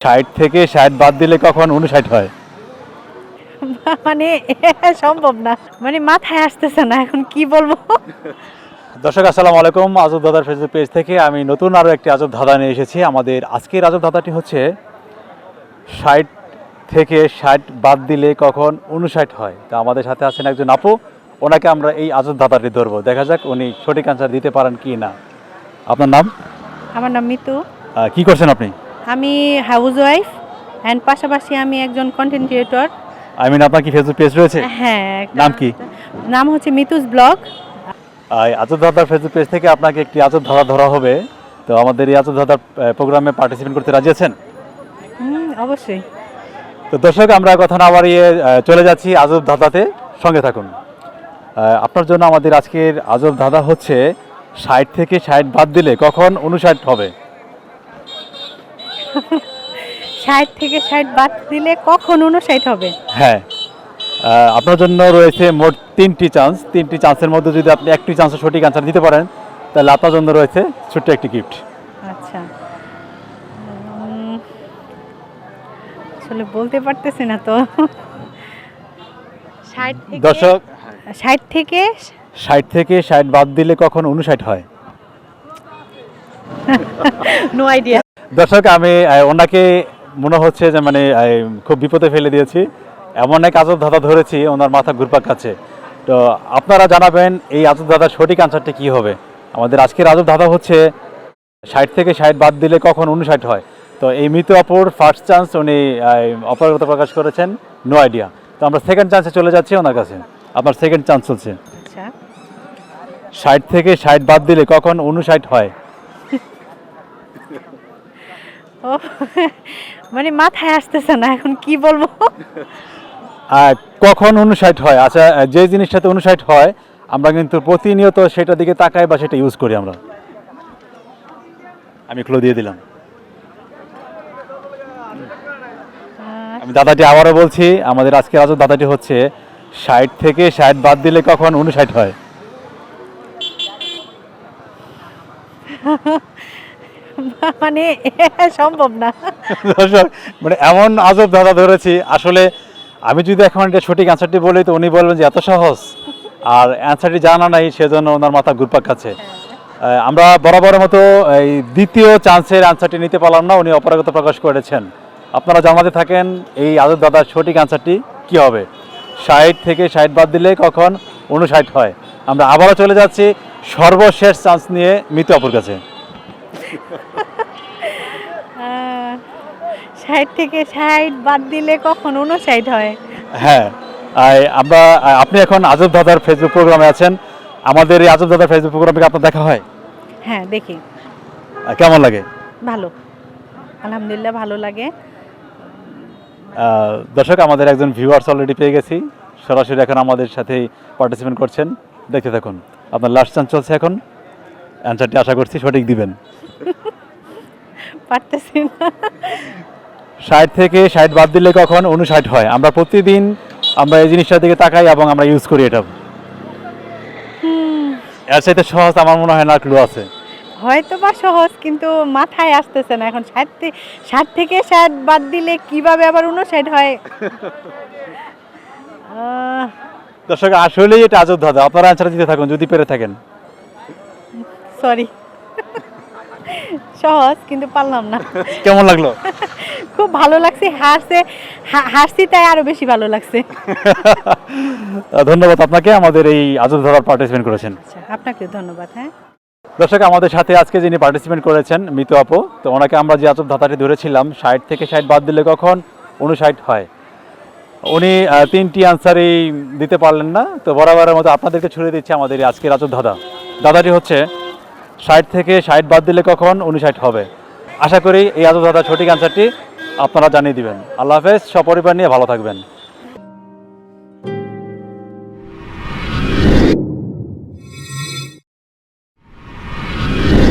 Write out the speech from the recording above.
ষাট থেকে ষাট বাদ দিলে কখন উনষাট হয়? মানে সম্ভব না। মানে মাথায় আসতেছে না এখন কি বলব? দর্শক আসসালামু আলাইকুম। আজব দাদার ফেসবুক পেজ থেকে আমি নতুন আরও একটি আজব ধাঁধা নিয়ে এসেছি। আমাদের আজকের আজব ধাঁধাটি হচ্ছে ষাট থেকে ষাট বাদ দিলে কখন উনষাট হয়। তা আমাদের সাথে আছেন একজন আপু। ওনাকে আমরা এই আজব ধাঁধাটি ধরবো। দেখা যাক উনি সঠিক আনসার দিতে পারেন কি না। আপনার নাম? আমার নাম মিতু। কি করছেন আপনি? আমি হাউস ওয়াইফ অ্যান্ড পাশাপাশি আমি একজন কন্টেন্ট ক্রিয়েটর আই মিন আপনার কি ফেসবুক পেজ রয়েছে? হ্যাঁ নাম কি? নাম হচ্ছে মিতুস ব্লগ। আজব ধাঁধার ফেসবুক পেজ থেকে আপনাকে একটি আজব ধরা ধরা হবে। তো আমাদের এই আজব ধাঁধার প্রোগ্রামে পার্টিসিপেট করতে রাজি আছেন? হুম অবশ্যই। তো দর্শক আমরা কথা না বাড়িয়ে চলে যাচ্ছি আজব ধাঁধাতে সঙ্গে থাকুন। আপনার জন্য আমাদের আজকের আজব ধাঁধা হচ্ছে ষাট থেকে ষাট বাদ দিলে কখন উনষাট হবে? ষাট থেকে ষাট বাদ দিলে কখন উনষাট হবে? হ্যাঁ। আপনার জন্য রয়েছে মোট তিনটি চান্স তিনটি চান্সের মধ্যে যদি আপনি একটি চান্সে সঠিক আনসার দিতে পারেন তাহলে আপনার জন্য রয়েছে ছোট্ট একটি গিফট আচ্ছা। আসলে বলতে পারতেছি না তো। দর্শক ষাট থেকে ষাট থেকে ষাট বাদ দিলে কখন উনষাট হয়? নো আইডিয়া দর্শক আমি ওনাকে মনে হচ্ছে যে মানে খুব বিপদে ফেলে দিয়েছি। এমন এক আজব ধাঁধা ধরেছি ওনার মাথা ঘুরপাক খাচ্ছে। তো আপনারা জানাবেন এই আজব ধাঁধার সঠিক আনসারটি কী হবে? আমাদের আজকের আজব ধাঁধা হচ্ছে ষাট থেকে ষাট বাদ দিলে কখন উনষাট হয়? তো এই মৃত অপর ফার্স্ট চান্স উনি অপারগতা প্রকাশ করেছেন নো আইডিয়া তো আমরা সেকেন্ড চান্সে চলে যাচ্ছি ওনার কাছে। আপনার সেকেন্ড চান্স চলছে। আচ্ছা। ষাট থেকে ষাট বাদ দিলে কখন উনষাট হয়? ও মানে মাথায় আসতেছে না এখন কি বলব? কখন উনষাট হয়? আচ্ছা যে জিনিসটাতে উনষাট হয় আমরা কিন্তু প্রতিনিয়ত সেটার দিকে তাকাই বা সেটা ইউজ করি আমরা। আমি ক্লো দিয়ে দিলাম। আমি দাদাটি আবারও বলছি আমাদের আজকের আজও দাদাটি হচ্ছে ষাট থেকে ষাট বাদ দিলে কখন উনষাট হয়? মানে সম্ভব না। দর্শক, মানে এমন আজব দাদা ধরেছি আসলে আমি যদি এখন এটা সঠিক অ্যান্সারটি বলি তো উনি বলবেন যে এত সহজ। আর অ্যান্সারটি জানা নাই সেজন্য ওনার মাথা ঘুরপাক খাচ্ছে। আমরা বরাবরের মতো এই দ্বিতীয় চান্সের অ্যান্সারটি নিতে পারলাম না উনি অপারগতা প্রকাশ করেছেন। আপনারা জানাতে থাকেন এই আজব দাদার সঠিক অ্যান্সারটি কি হবে? ষাট থেকে ষাট বাদ দিলে কখন? উনষাট হয়। আমরা আবারও চলে যাচ্ছি সর্বশেষ চান্স নিয়ে মৃত অপর কাছে। ষাট থেকে ষাট বাদ দিলে কখন? উনষাট হয়। হ্যাঁ আমরা আপনি এখন আজব দাদার ফেসবুক প্রোগ্রামে আছেন। আমাদের এই আজব দাদার ফেসবুক প্রোগ্রামে কি আপনার দেখা হয়? হ্যাঁ দেখি। কেমন লাগে? ভালো। আলহামদুলিল্লাহ ভালো লাগে। দর্শক আমাদের একজন ভিউয়ার্স অলরেডি পেয়ে গেছি। সরাসরি এখন আমাদের সাথেই পার্টিসিপেট করছেন। দেখতে থাকুন। আপনার লাস্ট চান্স চলছে এখন। অ্যান্সারটি আশা করছি সঠিক দিবেন। পারতেছি না। ষাট থেকে ষাট বাদ দিলে কখন? উনষাট হয়। আমরা প্রতিদিন আমরা এই জিনিসটার দিকে তাকাই এবং আমরা ইউজ করি এটা। এর সহজ আমার মনে হয় না ক্লু আছে। হয়তো বা সহজ কিন্তু মাথায় আসতেছে না। এখন ষাট থেকে ষাট থেকে ষাট বাদ দিলে কীভাবে আবার উনষাট হয়? দর্শক আসলেই এটা আজব দাদা আপনারা অ্যান্সার দিতে থাকুন যদি পেরে থাকেন। সরি সহজ কিন্তু পারলাম না। কেমন লাগল? খুব ভালো লাগছে হাসছে হা- হাসছি তাই আরও বেশি ভালো লাগছে। ধন্যবাদ আপনাকে আমাদের এই আজব ধারার পার্টিসিপেন্ট করেছেন। আচ্ছা আপনাকেও ধন্যবাদ হ্যাঁ। দর্শক আমাদের সাথে আজকে যিনি পার্টিসিপেন্ট করেছেন মিতু আপু তো ওনাকে আমরা যে আজব ধাতাটি ধরেছিলাম ষাট থেকে ষাট বাদ দিলে কখন উনষাট হয়। উনি তিনটি আনসারই দিতে পারলেন না তো বরাবরের মতো আপনাদেরকে ছুড়ে দিচ্ছে আমাদের আজকের আজব ধাঁধা। দাদাটি হচ্ছে ষাট থেকে ষাট বাদ দিলে কখন? উনষাট হবে। আশা করি এই আদৌ দাদা সঠিক আনসারটি আপনারা জানিয়ে দিবেন। আল্লাহ হাফেজ, সপরিবার নিয়ে ভালো থাকবেন।